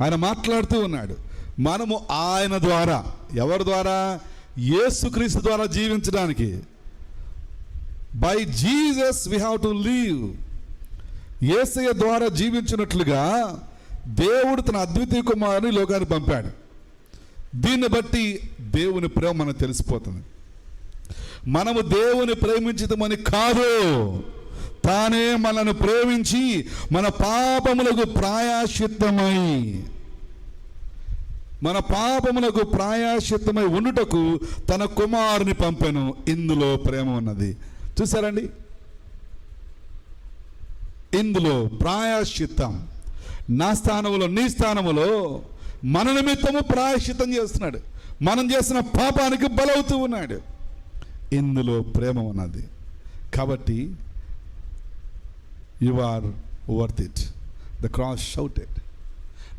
ఆయన మాట్లాడుతూ ఉన్నాడు. మనము ఆయన ద్వారా ఎవరి ద్వారా? యేసుక్రీస్తు ద్వారా జీవించడానికి. By Jesus we have to live యేసయ్య ద్వారా జీవించినట్లుగా దేవుడు తన అద్వితీయ కుమారుని లోకాన్ని పంపాడు. దీన్ని బట్టి దేవుని ప్రేమ మనకు తెలిసిపోతుంది. మనము దేవుని ప్రేమించదమని కాదు. తానే మనను ప్రేమించి మన పాపములకు ప్రాయాశ్చిత్తమై మన పాపములకు ప్రాయాశ్చిత్తమై ఉండుటకు తన కుమారుని పంపెను. ఇందులో ప్రేమ ఉన్నది. చూసారండి ఇందులో ప్రాయాశ్చిత్తం. నా స్థానంలో నీ స్థానములో మన నిమిత్తము ప్రాయశ్చిత్తం చేస్తున్నాడు. మనం చేసిన పాపానికి బలవుతూ ఉన్నాడు. ఇందులో ప్రేమ ఉన్నది. కాబట్టి You are worth it. The cross shouted.